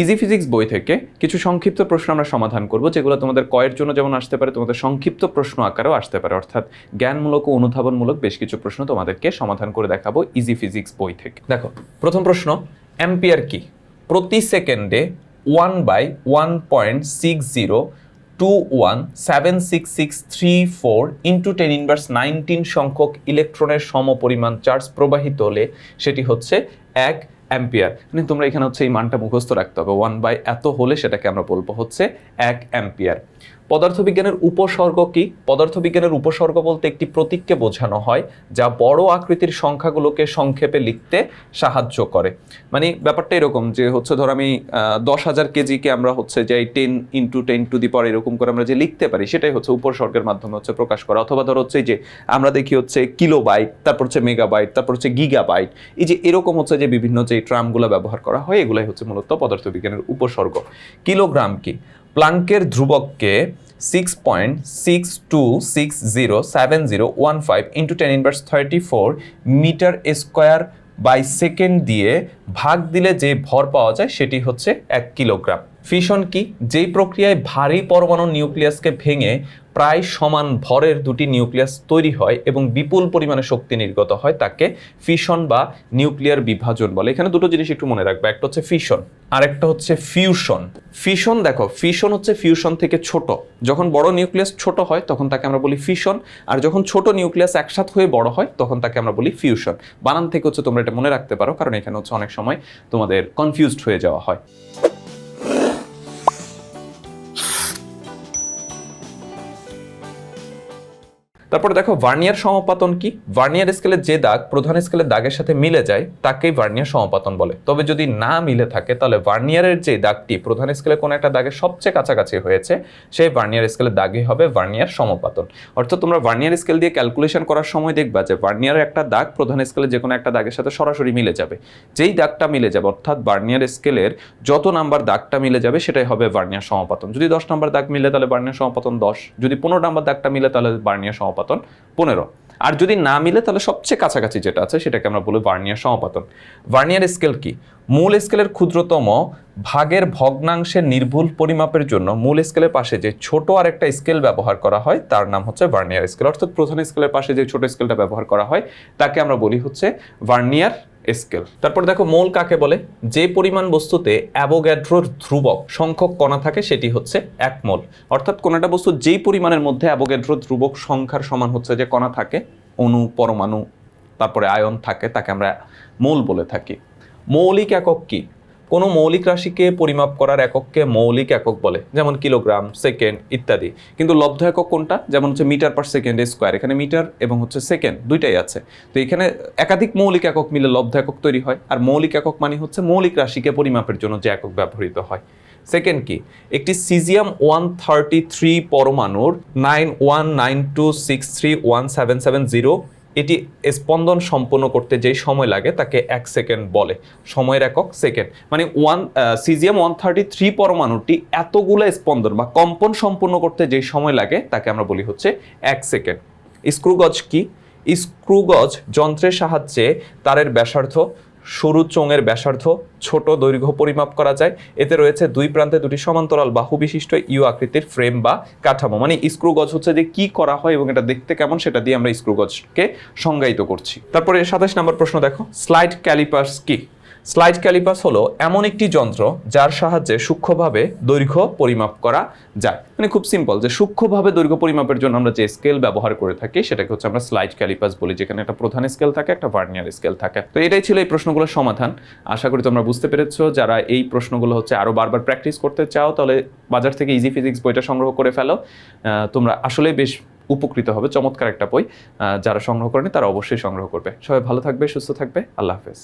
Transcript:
Easy physics বই থেকে কিছু সংক্ষিপ্ত প্রশ্ন আমরা সমাধান করব, যেগুলো তোমাদের কয়ের জন্য যেমন আসতে পারে, তোমাদের সংক্ষিপ্ত প্রশ্ন আকারেও আসতে পারে। অর্থাৎ জ্ঞানমূলক ও অনুধাবনমূলক বেশ কিছু প্রশ্ন তোমাদেরকে সমাধান করে দেখাবো ইজি ফিজিক্স বই থেকে। দেখো, প্রথম প্রশ্ন, অ্যাম্পিয়ার কি? প্রতি সেকেন্ডে one by one point six zero two one seven six six three four into ten inverse nineteen সংখ্যক ইলেকট্রনের সমপরিমাণ চার্জ প্রবাহিত হলে সেটি হচ্ছে এক অ্যাম্পিয়ার। মানে তোমরা এখানে হচ্ছে এই মানটা মুখস্থ রাখতে হবে। ওয়ান বাই এত হলে সেটাকে আমরা বলব হচ্ছে এক অ্যাম্পিয়ার। পদার্থবিজ্ঞানের উপসর্গ কি? পদার্থবিজ্ঞানের উপসর্গ বলতে একটি প্রতীককে বোঝানো হয়, যা বড় আকৃতির সংখ্যাগুলোকে সংক্ষেপে লিখতে সাহায্য করে। মানে ব্যাপারটা এরকম যে হচ্ছে ধর আমি দশ হাজার কেজিকে আমরা হচ্ছে যে ten into ten to the power এরকম করে আমরা যে লিখতে পারি, সেটাই হচ্ছে উপসর্গের মাধ্যমে হচ্ছে প্রকাশ করা। অথবা ধর হচ্ছে যে আমরা দেখি হচ্ছে কিলো বাইট তারপর হচ্ছে মেগাবাইট তারপর হচ্ছে গিগা বাইট এই যে এরকম হচ্ছে যে বিভিন্ন যে ট্রামগুলো ব্যবহার করা হয়, এগুলাই হচ্ছে মূলত পদার্থবিজ্ঞানের উপসর্গ। কিলোগ্রাম কি? প্লাঙ্কের ধ্রুবককে six point six two six zero seven zero one five into ten inverse thirty four metre square by second দিয়ে ভাগ দিলে যে ভর পাওয়া যায় সেটি হচ্ছে এক কিলোগ্রাম। ফিশন কি? যেই প্রক্রিয়ায় ভারী পরমাণু নিউক্লিয়াসকে ভেঙে প্রায় সমান ভরের দুটি নিউক্লিয়াস তৈরি হয় এবং বিপুল পরিমাণে শক্তি নির্গত হয় তাকে ফিশন বা নিউক্লিয়ার বিভাজন বলে। এখানে দুটো জিনিস একটু মনে রাখবে, একটা হচ্ছে ফিশন, আর একটা হচ্ছে ফিউশন। ফিশন দেখো, ফিশন হচ্ছে ফিউশন থেকে ছোট। যখন বড় নিউক্লিয়াস ছোট হয়, তখন তাকে আমরা বলি ফিশন, আর যখন ছোট নিউক্লিয়াস একসাথে হয়ে বড় হয়, তখন তাকে আমরা বলি ফিউশন। বানান থেকে হচ্ছে তোমরা এটা মনে রাখতে পারো, কারণ এখানে হচ্ছে অনেক সময় তোমাদের কনফিউজড হয়ে যাওয়া হয়। তারপরে দেখো, ভার্নিয়ার সমাপাতন কি? ভার্নিয়ার স্কেলের যে দাগ, প্রধান স্কেলের দাগের সাথে মিলে যায়, তাকেই ভার্নিয়ার সমাপাতন বলে। তবে যদি না মিলে থাকে, তাহলে ভার্নিয়ারের যে দাগটি, প্রধান স্কেলে কোনো একটা দাগের সবচেয়ে কাছাকাছি হয়েছে, সেই ভার্নিয়ার স্কেলের দাগই হবে ভার্নিয়ার সমাপাতন। অর্থাৎ তোমরা ভার্নিয়ার স্কেল দিয়ে ক্যালকুলেশন করার সময় দেখবা যে ভার্নিয়ারের একটা দাগ প্রধান স্কেলে যে কোনো একটা দাগের সাথে সরাসরি মিলে যাবে। যেই দাগটা মিলে যাবে, অর্থাৎ ভার্নিয়ার স্কেলের যত নাম্বার দাগটা মিলে যাবে, সেটাই হবে ভার্নিয়ার সমাপাতন। যদি দশ নাম্বার দাগ মিলে, তাহলে ভার্নিয়ার সমাপাতন দশ। যদি পনেরো নাম্বার দাগটা মিলে, তাহলে ভার্নিয়ার সমাপাতন পনেরো। আর যদি না মিলে, তাহলে সবচেয়ে কাছাকাছি যেটা আছে, সেটাকে আমরা বলি ভার্নিয়ার সমপাতন। ভার্নিয়ার স্কেল কি? মূল স্কেলের ক্ষুদ্রতম ভাগের ভগ্নাংশের নির্ভুল পরিমাপের জন্য মূল স্কেলের পাশে যে ছোট আর একটা স্কেল ব্যবহার করা হয়, তার নাম হচ্ছে ভার্নিয়ার স্কেল। অর্থাৎ প্রধান স্কেলের পাশে যে ছোট স্কেলটা ব্যবহার করা হয়, তাকে আমরা বলি হচ্ছে ভার্নিয়ার স্কেল তারপর দেখো মোল কাকে বলে? যে পরিমাণ বস্তুতে অ্যাবোগ্যাড্রোর ধ্রুবক, সংখ্যক কণা থাকে সেটি হচ্ছে এক মোল। অর্থাৎ কোনো একটা বস্তু যেই পরিমাণের মধ্যে অ্যাবোগ্যাড্রো ধ্রুবক সংখ্যার সমান হচ্ছে যে কণা থাকে অনু পরমাণু, তারপরে আয়ন থাকে, তাকে আমরা মোল বলে থাকি। মৌলিক একক কি? কোনো মৌলিক রাশিকে পরিমাপ করার একককে মৌলিক একক বলে, যেমন কিলোগ্রাম, সেকেন্ড ইত্যাদি। কিন্তু লব্ধ একক কোনটা? যেমন হচ্ছে মিটার পার সেকেন্ড স্কোয়ার, এখানে মিটার এবং হচ্ছে সেকেন্ড দুইটাই আছে। তো এখানে একাধিক মৌলিক একক মিলে লব্ধ একক তৈরি হয়, আর মৌলিক একক মানে হচ্ছে মৌলিক রাশিকে পরিমাপের জন্য যে একক ব্যবহৃত হয়। সেকেন্ড কি? একটি সিজিয়াম ওয়ান থার্টি থ্রি পরমাণুর nine one nine two six three one seven seven zero এটি স্পন্দন সম্পন্ন করতে যেই সময় লাগে তাকে এক সেকেন্ড বলে। সময়ের একক সেকেন্ড। মানে one caesium one thirty three পরমাণুটি এতগুলো স্পন্দন বা কম্পন সম্পন্ন করতে যেই সময় লাগে তাকে আমরা বলি হচ্ছে এক সেকেন্ড। স্ক্রুগজ কি? স্ক্রুগজ যন্ত্রের সাহায্যে তারের ব্যাসার্ধ সরু চোঙের ব্যাসার্ধ, ছোট দৈর্ঘ্য পরিমাপ করা যায়। এতে রয়েছে দুই প্রান্তে দুটি সমান্তরাল বাহু বিশিষ্ট ইউ আকৃতির ফ্রেম বা কাঠামো। মানে স্ক্রু গজ হচ্ছে যে কি করা হয় এবং এটা দেখতে কেমন সেটা দিয়ে আমরা স্ক্রু গজকে সংজ্ঞায়িত করছি। তারপরে সাতাশ নম্বর প্রশ্ন দেখো, স্লাইড ক্যালিপার্স কি? স্লাইড ক্যালিপাস হলো এমন একটি যন্ত্র যার সাহায্যে সূক্ষ্মভাবে দৈর্ঘ্য পরিমাপ করা যায়। মানে খুব সিম্পল যে সূক্ষ্মভাবে দৈর্ঘ্য পরিমাপের জন্য আমরা যে স্কেল ব্যবহার করে থাকি সেটাকে হচ্ছে আমরা স্লাইড ক্যালিপাস বলি, যেখানে একটা প্রধান স্কেল থাকে, একটা ভার্নিয়ার স্কেল থাকে। তো এটাই ছিল এই প্রশ্নগুলোর সমাধান। আশা করি তোমরা বুঝতে পেরেছ। যারা এই প্রশ্নগুলো হচ্ছে আরও বারবার প্র্যাকটিস করতে চাও, তাহলে বাজার থেকে ইজি ফিজিক্স বইটা সংগ্রহ করে ফেলো। তোমরা আসলেই বেশ উপকৃত হবে। চমৎকার একটা বই যারা সংগ্রহ করেনি তারা অবশ্যই সংগ্রহ করবে। সবাই ভালো থাকবে, সুস্থ থাকবে। আল্লাহ হাফেজ।